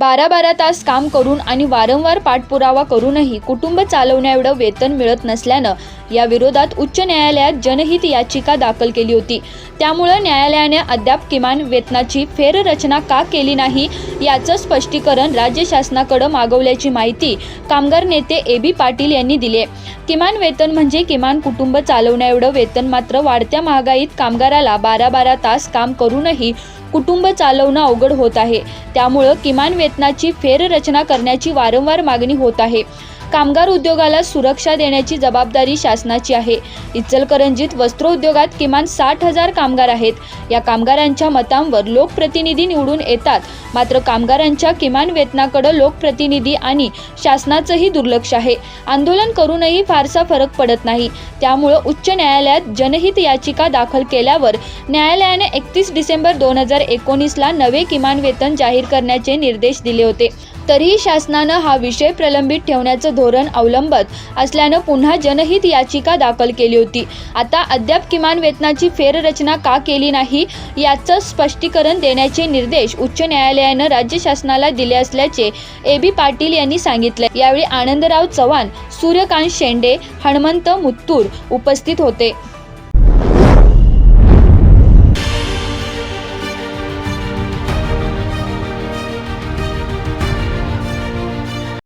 बारा बारा तास काम करून आणि वारंवार पाठपुरावा करूनही कुटुंब चालवण्याएवढं वेतन मिळत नसल्यानं या विरोधात उच्च न्यायालयात जनहित याचिका दाखल केली होती. त्यामुळं न्यायालयाने अद्याप किमान वेतनाची फेररचना का केली नाही याचं स्पष्टीकरण राज्य शासनाकडं मागवल्याची माहिती कामगार नेते ए बी पाटील यांनी दिले किमान वेतन म्हणजे किमान कुटुंब चालवण्याएवढं वेतन मात्र वाढत्या महागाईत कामगाराला बारा बारा तास काम करूनही कुटुंब चालवणं अवघड होत आहे. त्यामुळं किमान वेतन वेतनाची फेररचना करण्याची वारंवार मागणी होत आहे. कामगार उद्योगाला सुरक्षा देण्याची जबाबदारी शासनाची आहे. इचलकरंजीत वस्त्रोद्योगात किमान साठ हजार कामगार आहेत. या कामगारांच्या मतांवर लोकप्रतिनिधी निवडून येतात. मात्र कामगारांच्या किमान वेतनाकडे लोकप्रतिनिधी आणि शासनाचंही दुर्लक्ष आहे. आंदोलन करूनही फारसा फरक पडत नाही. त्यामुळं उच्च न्यायालयात जनहित याचिका दाखल केल्यावर न्यायालयाने एकतीस डिसेंबर दोन हजार एकोणीसला नवे किमान वेतन जाहीर करण्याचे निर्देश दिले होते. तरीही शासनानं हा विषय प्रलंबित ठेवण्याचं धोरण अवलंबत असल्यानं पुन्हा जनहित याचिका दाखल केली होती. आता अद्याप किमान वेतनाची फेररचना का केली नाही याचं स्पष्टीकरण देण्याचे निर्देश उच्च न्यायालयानं राज्य शासनाला दिले असल्याचे ए बी पाटील यांनी सांगितले. यावेळी आनंदराव चव्हाण सूर्यकांत शेंडे हनुमंत मुत्तूर उपस्थित होते.